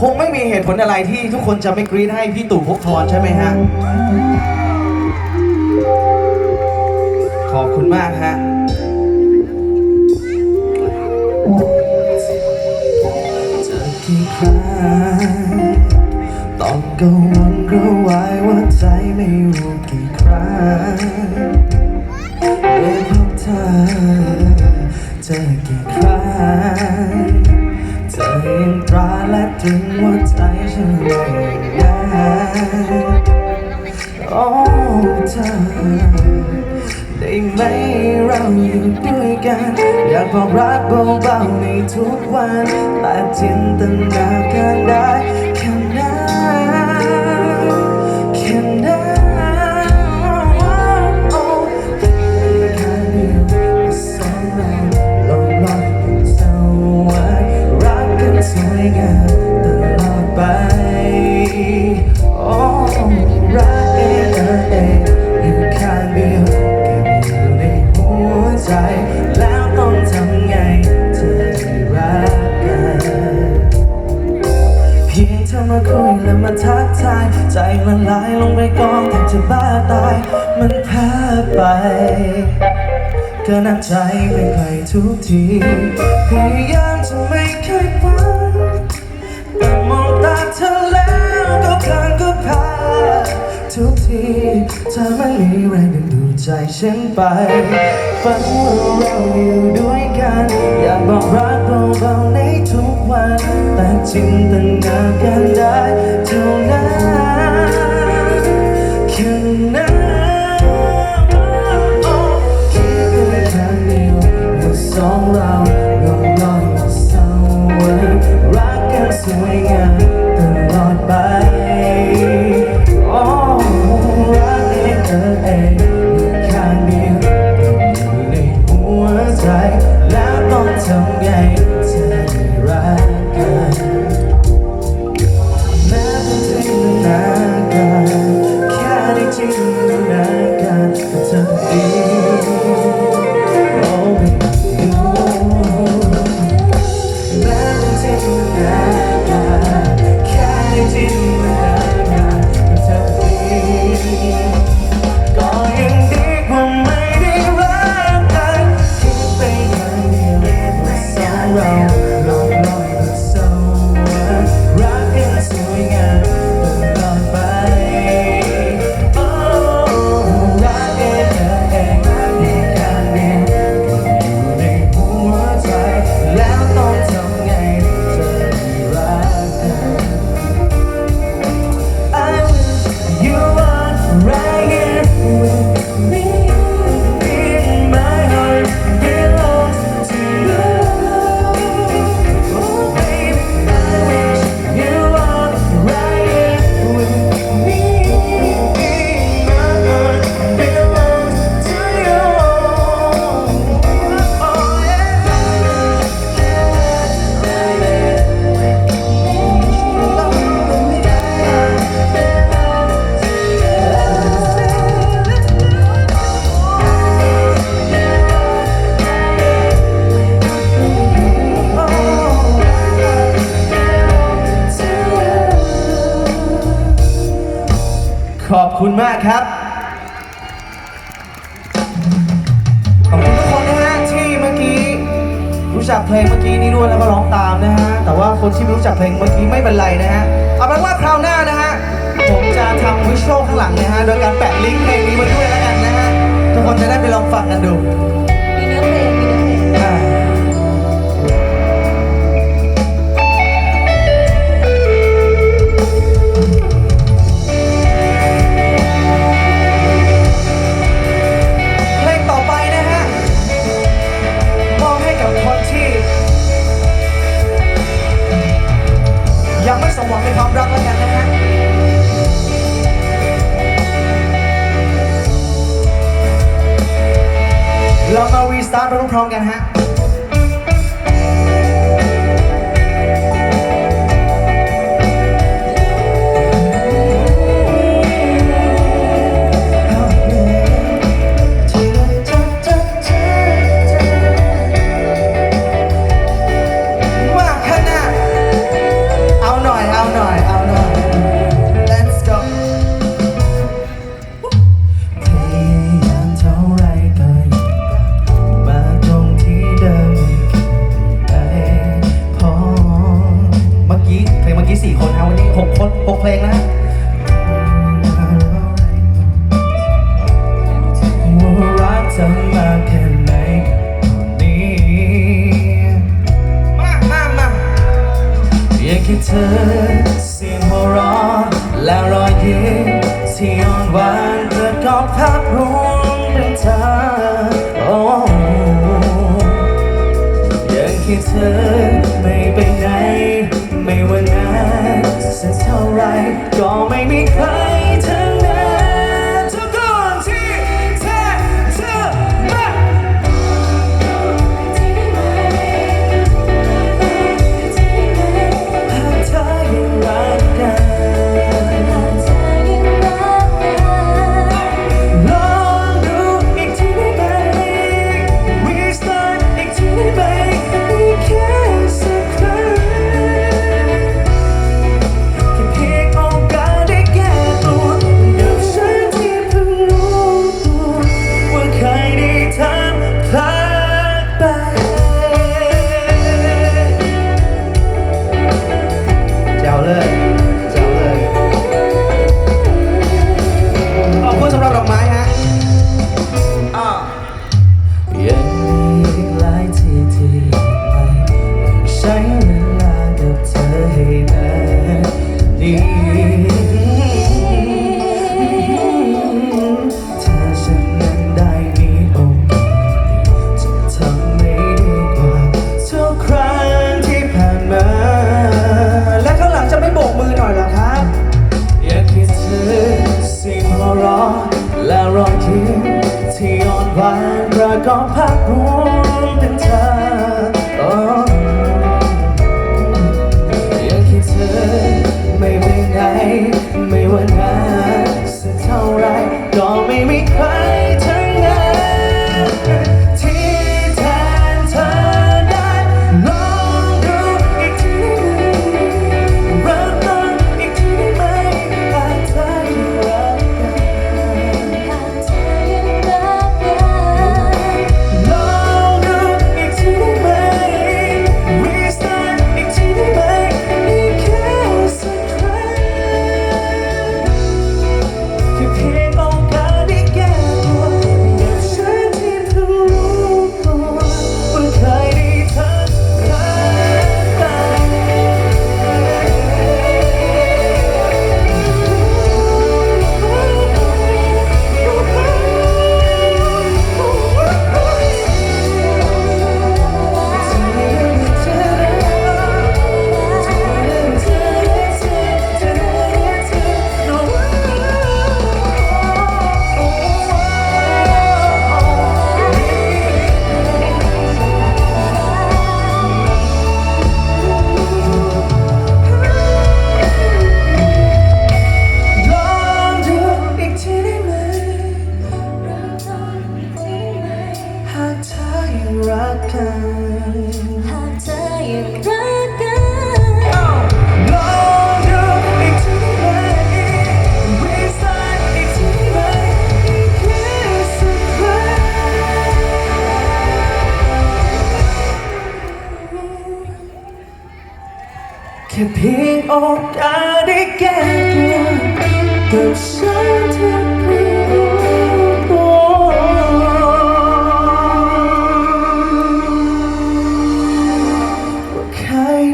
คงไม่มีเหตุผลอะไรที่ทุกคนจะไม่กรี๊ดให้พี่ตู่ภพบทรใช่ไหมฮะ ขอบคุณมากฮะจะกี่ครั้งต้องกังวลกระวายว่าใจไม่รู้กี่ครั้งได้พบเธอเจอกี่ครั้ง เอยังตราและถึงว่าใจฉันไม่ได้โอ้เธอได้ไหมเราอยู่ด้วยกัน อยากบอกรักเบาๆในทุกวันแต่จินตนาการได้แค่นั้น ละลายลงไปกองแทบจะบ้าตาย มันแพ้ไปก็นับใจไม่เคยทุกทีพยายามจะไม่เคยฝันแต่มองตาเธอแล้วก็คลางก็พาทุกทีเธอไม่มีแรงดึงดูดใจฉันไปฝันว่าเราอยู่ด้วยกัน อยากบอกรักเบาๆในทุกวัน แต่จินตนาการได้เท่านั้น ขอบคุณมากครับ ขอบคุณทุกคนนะฮะที่เมื่อกี้ รู้จักเพลงเมื่อกี้นี้ด้วยแล้วก็ร้องตามนะฮะ แต่ว่าคนที่ไม่รู้จักเพลงเมื่อกี้ไม่เป็นไรนะฮะ เอาเป็นว่าคราวหน้านะฮะ ผมจะทำวิชวลข้างหลังนะฮะ โดยการแปะลิงก์เพลงนี้ไว้ด้วยแล้วกันนะฮะ ทุกคนจะได้ไปลองฟังกันดู สมหวังในความรักแล้วกันนะฮะเรามารีสตาร์ทพร้อมๆกันฮะ Oh.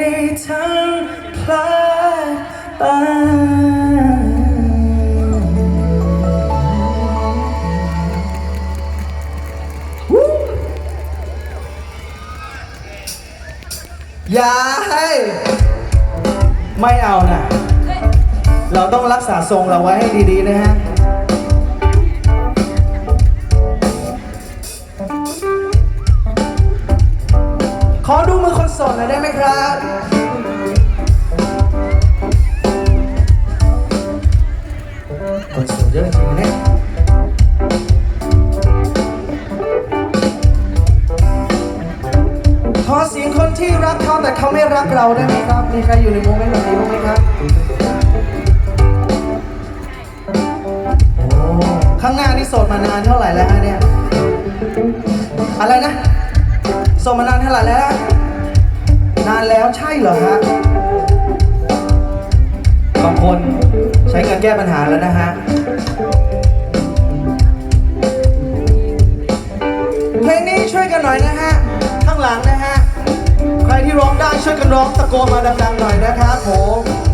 ได้ทำพลาดไปอย่าให้ ไม่เอาน่ะเราต้องรักษาทรงเราไว้ให้ดี ๆ นะฮะีใครอยู่ในโมเมนต์แบบนี้บ้างไหมครับ ข้างหน้านี่โสดมานานเท่าไหร่แล้วฮะเนี่ย อะไรนะ โสดมานานเท่าไหร่แล้ว นานแล้วใช่เหรอฮะ บางคนใช้เงินแก้ปัญหาแล้วนะฮะเพลงนี้ช่วยกันหน่อยนะฮะ ข้างหลังนะฮะ ที่ร้องได้ช่วยกันร้องตะโกนมาดังๆหน่อยนะครับผม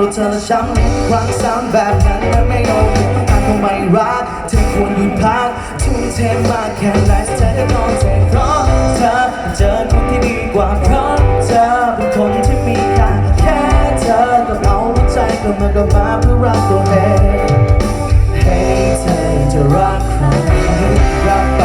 เป่าดูเธอและช้ำครั้งซ้ำแบบนั้นมันไม่โอเคหากคงไม่รักเธอควรหยุดพักทุ่มเทมากแค่ไหนเธอจะนอนเทเพราะเธอเจอคนที่ดีกว่าเพราะเธอเป็นคนที่มีค่าแค่เธอก็เอาหัวใจกลับมากลับมาเพื่อรักตัวเองให้เธอจะรักใครรักไป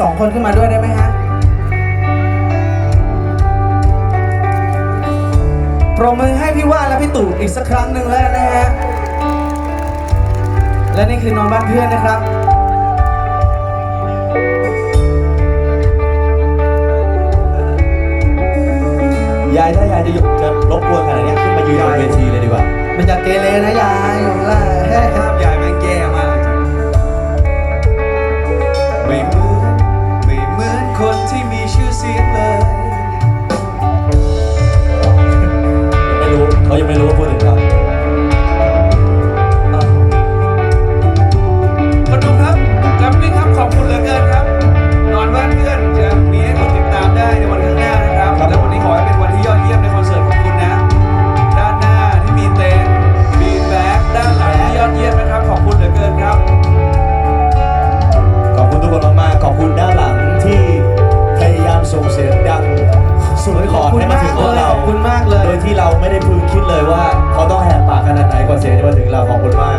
สองคนขึ้นมาด้วยได้ไหมฮะปรบมือให้พี่ว่านและพี่ตู่อีกสักครั้งหนึ่งแล้วนะฮะ และนี่คือน้องบ้านเพื่อนนะครับยายถ้ายายจะหยุดจะรบกวนขนาดเนี้ยขึ้นมายืนบนเวทีเลยดีกว่า มันจะเกเรนะยายอยู่ล่ะ เขายังไม่รู้ว่าพูดถึงใครคนดูครับแกรมมิ่งครับขอบคุณเหลือเกินครับ นอนบ้านเพื่อนจะมีให้คนติดตามได้ในวันข้างหน้านะครับ แล้ววันนี้ขอให้เป็นวันที่ยอดเยี่ยมในคอนเสิร์ตของคุณนะ ด้านหน้าที่มีเต็นท์มีแบ็คด้านหลังที่ยอดเยี่ยมนะครับ ขอบคุณเหลือเกินครับ ขอบคุณทุกคนมากๆขอบคุณด้านหลังที่พยายามส่งเสียงดังสุดขอดให้มา อบคุณมากเลย โดยที่เราไม่ได้พึงคิดเลยว่า เขาต้องแหกปากขนาดไหนกว่าเสียงจะมาถึงเราขอบคุณมาก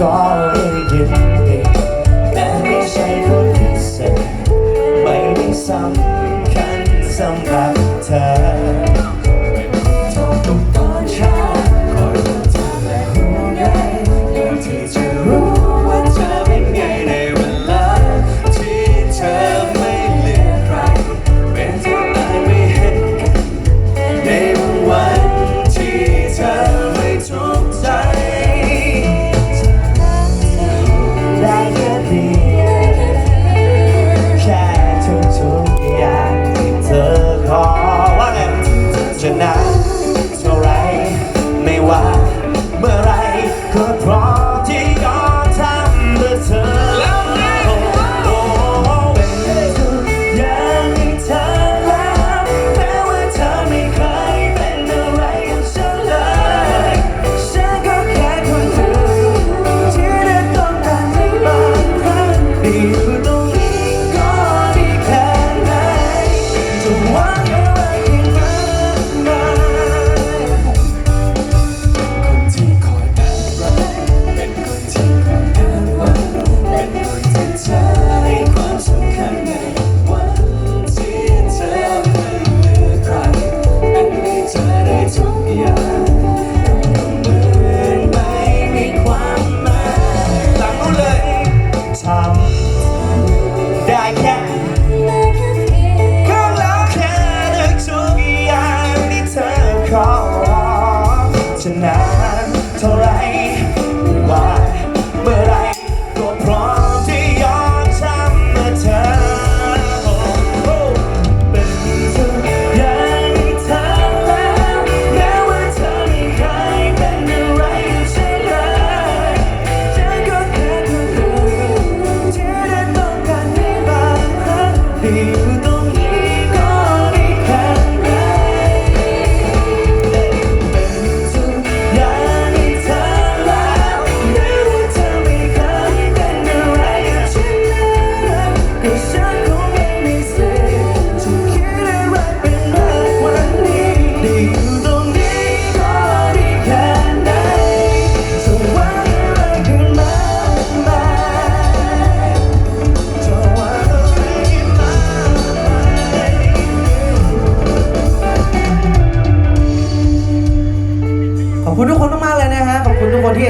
ก็ได้ยินเองแต่ไม่ใช่คนพิเศษไม่ได้สำคัญสำหรับ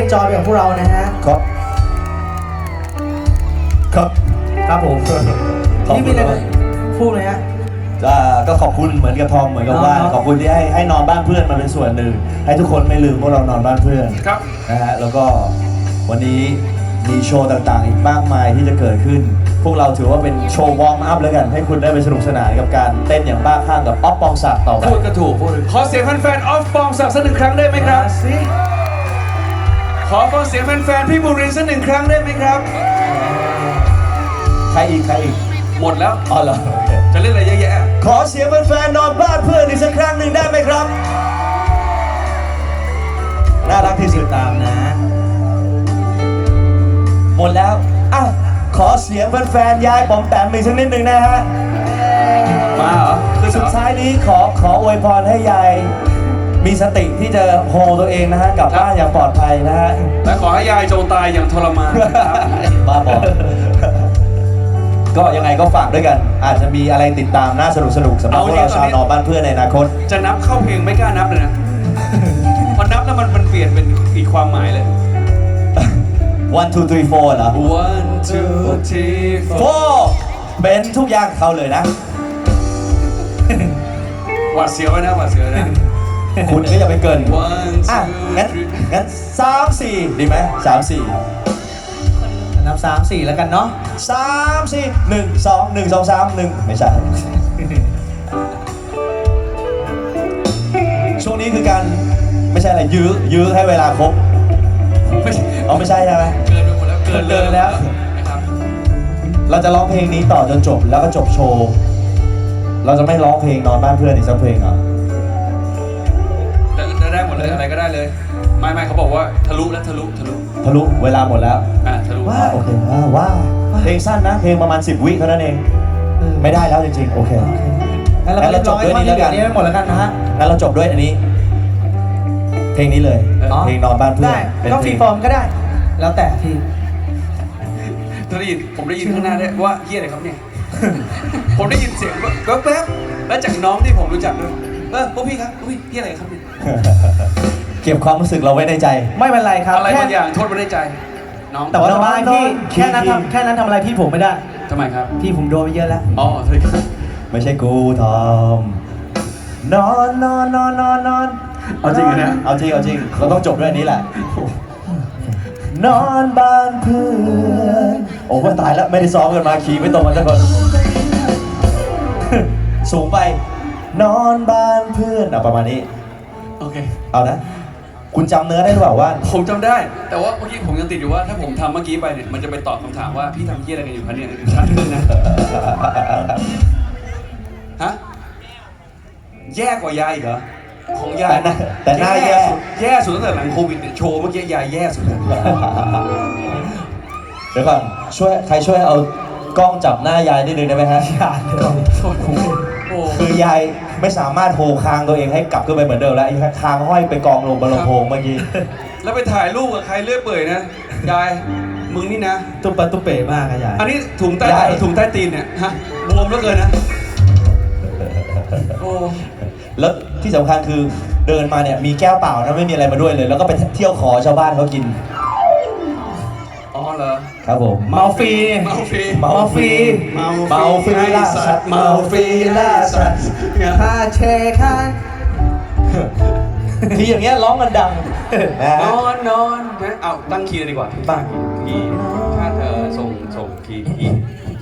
อบคุณทุกคนที่เอนจอยไปกับพวกเรานะฮะ ครับ ครับครับผมขอบนี่คุมีณอะไรมากพูดเลยฮะ อ่าก็ขอบคุณเหมือนกับทอมเหมือนกับว่าเนาะขอบคุณที่ให้ให้นอนบ้านเพื่อนมาเป็นส่วนหนึ่ง ให้ทุกคนไม่ลืมพวกเรานอนบ้านเพื่อน ครับ นะฮะแล้วก็วันนี้มีโชว์ต่างๆ อีกมากมายที่จะเกิดขึ้น พวกเราถือว่าเป็นโชว์วอร์มอัพแล้วกัน ให้คุณได้ไปสนุกสนานกับการเต้นอย่างบ้าคลั่งกับอ๊อฟปองศักดิ์ต่อไป พูดก็ถูกพูดขอเสียงแฟนๆออฟปองศักดิ์สักหนึ่งครั้งได้ไหมครับ สิ ขอฟังเสียงแฟนๆพี่บุรินทร์สักหนึ่งครั้งได้ไหมครับ ใครอีกใครอีกหมดแล้ว อ๋อเหรอโอเคจะเล่นอะไรเยอะแยะขอเสียงแฟนๆนอนบ้านเพื่อนอีกสักครั้งหนึ่งได้ไหมครับ น่ารักที่สุดตามนะ หมดแล้วอะขอเสียงแฟนๆยายปอมแปมอีกสักนิดหนึ่งนะฮะ มาเหรอขึ้นเหรสุดอท้ายนี้ขอขออวยพรให้ยาย มีสติที่จะโฮตัวเองนะฮะกลับบ้านอย่างปลอดภัยนะฮะและขอให้ยายจงตายอย่างทรมานนะครับบ้าบอก็ยังไงก็ฝากด้วยกัน อาจจะมีอะไรติดตามน่าสนุกสนุกๆสำหรับพวกเราชาวนอนบ้านเพื่อนในอนาคต จะนับเข้าเพลงไม่กล้านับเลยนะพอนับแล้วมันมันเปลี่ยนเป็นอีกความหมายเลย one two three four เหรอ one two three four four เป็นทุกอย่างเขาเลยนะหวาดเสียวไว้นะหวาดเสียวไว้นะ คุณก็อย่าไปเกิน one อะ two งั้น three งั้นสามสี่ดีไหมสามสี่นับสามสี่แล้วกันเนาะสามสี่หนึ่งสองหนึ่งสองสามหนึ่งไม่ใช่ ช่วงนี้คือการไม่ใช่อะไรยื้อยื้อให้เวลาครบไม่ใช่เอาไม่ใช่ใช่ไหมเกินไปหมดแล้วเกินเลยเกินแล้วนะครับเราจะร้องเพลงนี้ต่อจนจบแล้วก็จบโชว์ เราจะไม่ร้องเพลงนอนบ้านเพื่อนอีกสักเพลงเหรอ อะไรก็ได้เลย ไม่ไม่เขาบอกว่าทะลุแล้วทะลุทะลุทะลุเวลาหมดแล้ว อะทะลุว่าอะโอเคว้าวว้าวเพลงสั้นนะเพลงประมาณ 10 วิเท่านั้นเอง ไม่ได้แล้วจริงๆ โอเคงั้นงั้นเรางั้นเราจบด้วยนี้แล้วกันเดี๋ยวนี้หมดแล้วกันนะฮะ งั้นเราจบด้วยอันนี้ เพลงนี้เลยเพลงนอนบ้านเพื่อนได้เป็นก็เพฟลรีงฟอร์มก็ได้ แล้วแต่ที่ตอนได้ยินผมได้ยินข้างหน้าด้วยว่าเฮียอะไรครับเนี่ย ผมได้ยินเสียงแป๊บๆแล้วจากน้องที่ผมรู้จักด้วยเออพวกพี่ครับพวกพี่เฮียอะไรครับเนี่ย เก็บความรู้สึกเราไว้ในใจ ไม่เป็นไรครับอะไรแค่บางอย่างโทษไม่ได้ใจ น้องแต่ว่าสบายพี่นอนแค่นั้นคิงทำแค่นั้นทำอะไรพี่ผมไม่ได้ ทำไมครับ พี่ผมโดนไปเยอะแล้วอ๋อสวัสดีครับไม่ใช่กูทอมนอนนอนนอนนอนนอนเอาจริงเหรอเนี่ยเอาจริงเอาจริงเราต้องจบด้วยอันนี้แหละ นอนบ้านเพื่อนโอ้ว่าตายแล้วไม่ได้ซ้อมกันมาขี่ไม่ตรงกันสักคนสูงไป นอนบ้านเพื่อนอะประมาณนี้ โอเค เอานะ คุณจำเนื้อได้หรือเปล่าว่า ผมจำได้ แต่ว่าเมื่อกี้ผมยังติดอยู่ว่าถ้าผมทำเมื่อกี้ไปเนี่ยมันจะไปตอบคำถามว่าพี่ทำเฮียอะไรกันอยู่คะเนี่ยชัดขึ้นนะฮะแย่กว่ายายอีกเหรอของยายแต่หน้าแต่หน้าแย่ สุดแย่สุดตั้งแต่หลังโควิดเนี่ยโชว์เมื่อกี้ยายแย่สุดเลยเดี๋ยวก่อนช่วยใครช่วยเอากล้องจับหน้ายายนิดนึงได้ไหมฮะ โอ้คือยาย ไม่สามารถโฮคางตัวเองให้กลับขึ้นไปเหมือนเดิมแล้วไอ้คางห้อยไปกองลงบนลำโพงเมื่อกี้แล้วไปถ่ายรูปกับใครเลื่อยเปื่อยนะยายมึงนี่นะ ตุ๊บปะตุ๊บเป๋มากอะยายอันนี้ถุงใต้ยาย ถุงใต้ตีนเนี่ยฮะบวมเหลือเกินนะโอ้แล้วที่สำคัญคือเดินมาเนี่ยมีแก้วเปล่านะไม่มีอะไรมาด้วยเลย แล้วก็ไปเที่ยวขอชาวบ้านเขากินอ๋อเหรอ ครับผมเมาฟรีเมาฟรีเมาฟรีเมาเมาฟรีล่าสัตว์เมาฟรีล่าสัตว์เนี่ยค่าเชค่าที่อย่างเงี้ยร้องกันดังนะนฮะอนนอนนะเอาตั้งคีย์เลยดีกว่าตั้งคีย์ถ้าเธอส่งส่งคีย์อี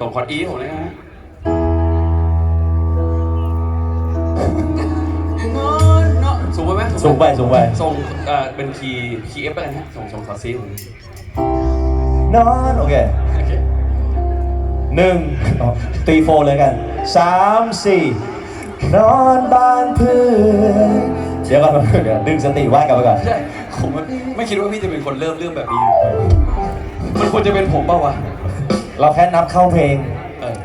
ส่งคอร์ดอีผมเลยนะนอนนอนสูงไปไหมสูงไปสูงไปส่งเอ่อเป็นคีย์คีย์เอฟไปกันฮะส่งส่งคอร์ดซีผม นอนโอเคโอเคหนึ่งอ๋อตีโฟร์เลยกันสามสี่นอนบ้านเพื่อนเดี๋ยวก่อนเดี๋ยวดึงสติไหว้กลับไปก่อนใช่ผมไม่ไม่คิดว่าพี่จะเป็นคนเริ่มเรื่องแบบนี้ มันควรจะเป็นผมเปล่าวะ เราแค่นับเข้าเพลงเออ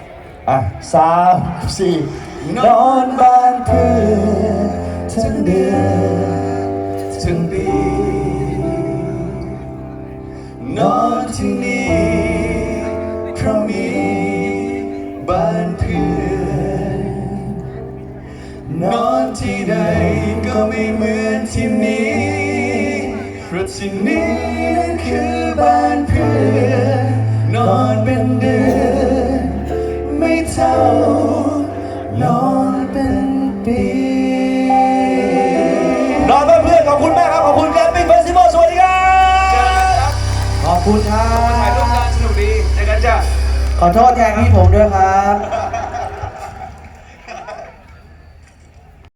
อะสามสี่นอนบ้านเพื่อนทั้งเดือน ไม่เหมือนที่นี้เพราะที่นี้นั้นคือบ้านเพื่อนนอนเป็นเดือนไม่เท่านอนเป็นปีนอนเป็นเพื่อนขอบคุณมากครับ ขอบคุณแกรมมิ่งเฟสติวัลสวัสดีครับขอบคุณครัถ่ายรูปบกันสนุกดีในกันจ้ะขอโทษแทนพี่ผมด้วยครับ